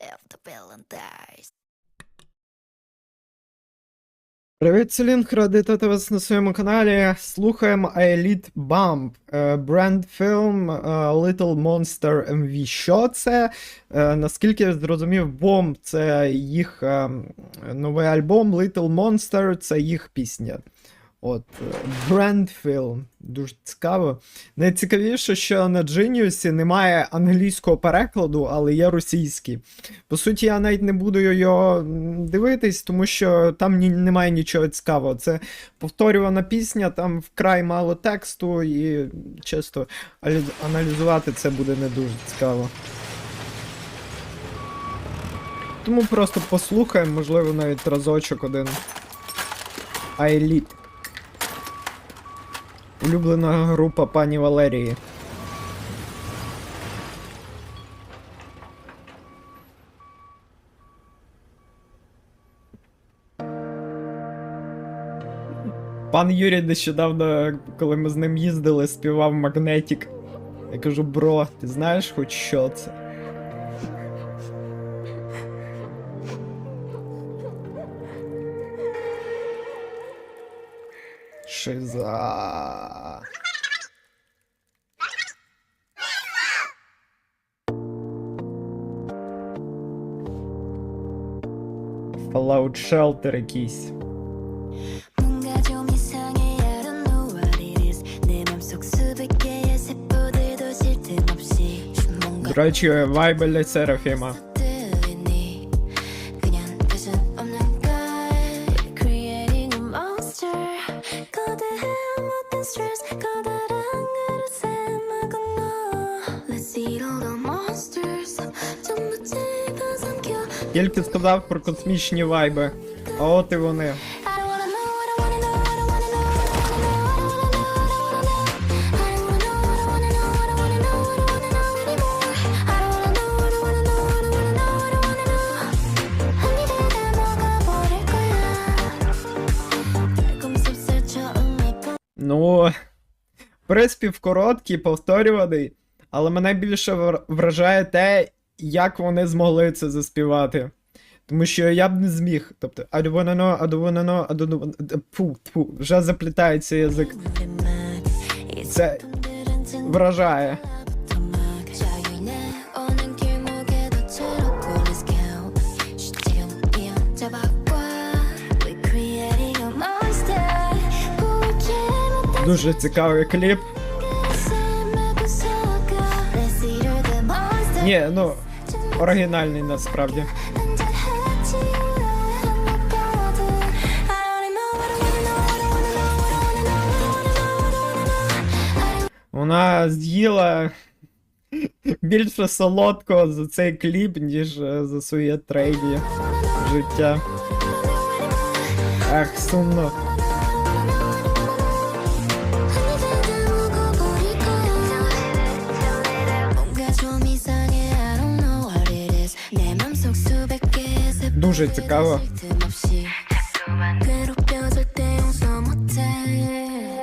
Villain dies. Привіт, Селінг, радий вітати вас на своєму каналі. Слухаємо Elite Bump, е, бренд фільм е, Little Monster MV. Що це? Е, Наскільки я зрозумів, Bomb це їх е, новий альбом, Little Monster це їх пісня. От, Брендфілм. Дуже цікаво. Найцікавіше, що на Genius немає англійського перекладу, але є російський. По суті, я навіть не буду його дивитись, тому що там ні, немає нічого цікавого. Це повторювана пісня, там вкрай мало тексту, і чисто аналізувати це буде не дуже цікаво. Тому просто послухаємо, можливо, навіть разочок один. Айліт. Улюблена група пані Валерії. Пан Юрій нещодавно, коли ми з ним їздили, співав Магнетік. Я кажу, бро, ти знаєш хоч що це? Шиза. Fallout Shelter якийсь. До речі, вайбель Серафіма. Тільки сказав про космічні вайби. А от і вони. Ну, приспів короткий, повторюваний. Але мене більше вражає те, як вони змогли це заспівати. Тому що я б не зміг. Тобто, I don't wanna know, I. Фу, фу, вже заплітається язик. Це вражає. Дуже цікавий кліп. Wanna know I don't Вона з'їла більше солодкого за цей кліп, ніж е, за своє трейді життя. Ах, сумно. дуже цікаво.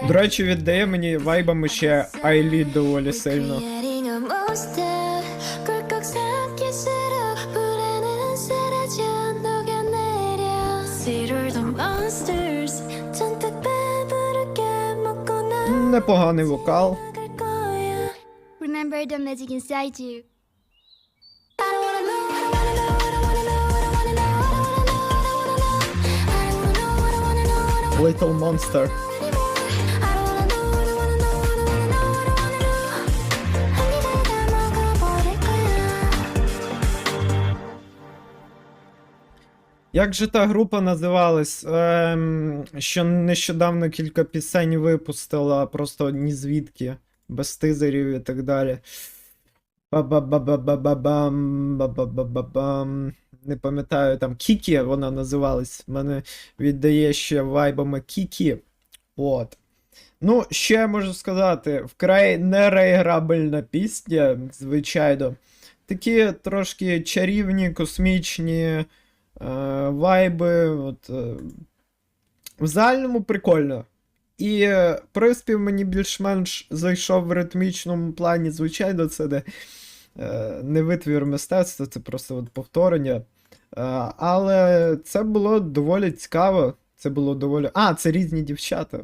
До речі, віддає мені вайбами ще Айлі доволі сильно. Непоганий вокал. Remember them magic inside you. 거야. Як же та група називалась? Ем, що нещодавно кілька пісень випустила, просто ні звідки, без тизерів і так далі. Ба-ба-ба-ба-ба-бам, ба-ба-ба-ба-бам. Не пам'ятаю, там Кікі вона називалась. Мене віддає ще вайбами Кікі. От. Ну, що я можу сказати? Вкрай нереіграбельна пісня, звичайно. Такі трошки чарівні, космічні е, вайби. От, е, в загальному прикольно. І е, приспів мені більш-менш зайшов в ритмічному плані, звичайно, це не е, не витвір мистецтва, це просто от повторення. Е, але це було доволі цікаво. Це було доволі. А, це різні дівчата.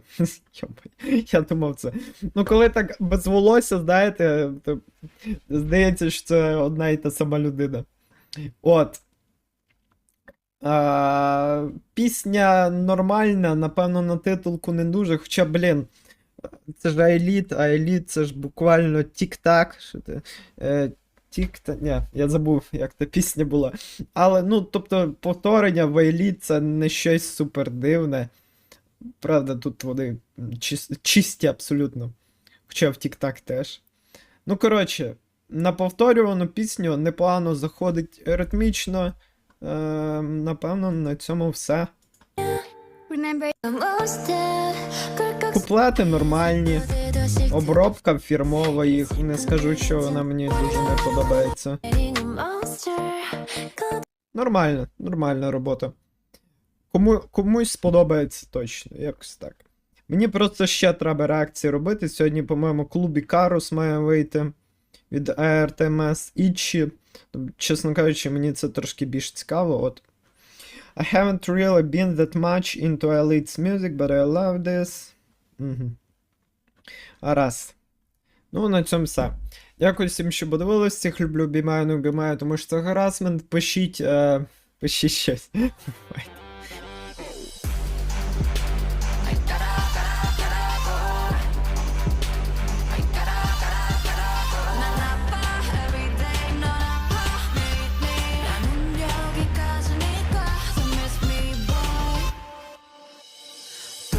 Я думав це. Ну, коли так без волосся, знаєте, то здається, що це одна і та сама людина. От. А, пісня нормальна, напевно, на титулку не дуже. Хоча, блін, це ж Айліт, а Айліт це ж буквально тік-так тік та ні, я забув, як та пісня була. Але ну, тобто, повторення Вейлі це не щось супер дивне. Правда, тут вони чисті абсолютно. Хоча в Тік-Так теж. Ну, коротше, на повторювану пісню непогано заходить ритмічно. Е, Напевно, на цьому все. Куплети нормальні. Обробка фірмова їх. Не скажу, що вона мені дуже не подобається. Нормально, нормальна робота. Кому, Комусь сподобається точно, якось так. Мені просто ще треба реакції робити. Сьогодні, по-моєму, клубі Карус має вийти від ARTMS Ічі. Чесно кажучи, мені це трошки більш цікаво. от. I haven't really been that much into Elite's music, but I love this. Mm -hmm. Гаразд. Ну, на цьому все. Дякую всім, що подивилися. Всіх люблю, обіймаю, не обіймаю, тому що це гарасмент. Пишіть, е, пишіть щось.